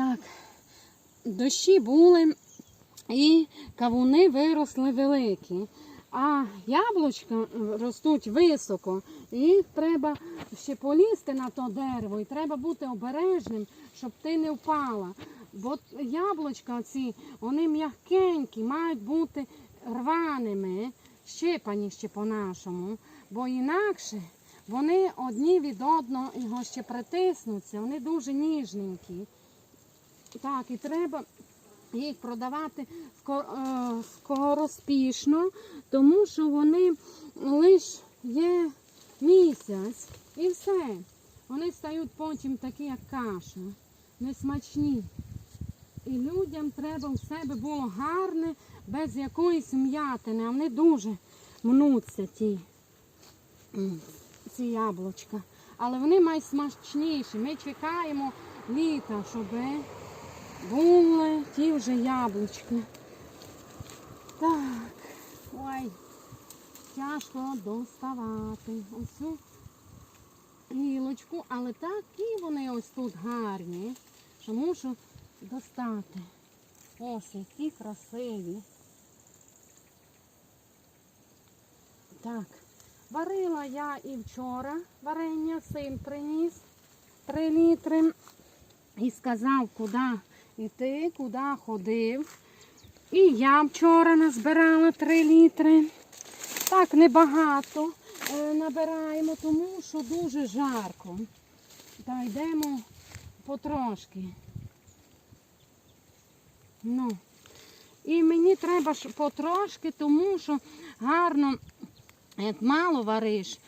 Так, дощі були і кавуни виросли великі. А яблучка ростуть високо, і треба ще полізти на то дерево, і треба бути обережним, щоб ти не впала. Бо яблучка ці, вони м'якенькі, мають бути рваними, щепані ще по-нашому, бо інакше вони одні від одного його ще притиснуться, вони дуже ніжненькі. Так, і треба їх продавати е, скороспішно, тому що вони лише є місяць і все. Вони стають потім такі, як каша, несмачні. І людям треба в себе було гарне, без якоїсь м'ятини, а вони дуже мнуться ті, ці яблучка. Але вони найсмачніші. Ми чекаємо літа, щоб ті яблучки. Так, ой, тяжко доставати ось цю гілочку, але такі вони ось тут гарні, що мушу достати. Ось які красиві. Так, варила я і вчора варення, син приніс 3 літри і сказав, куди йти, куди ходив. І я вчора назбирала 3 літри. Так, небагато е, набираємо, тому що дуже жарко. Та йдемо потрошки. Ну. І мені треба потрошки, тому що гарно, мало вариш,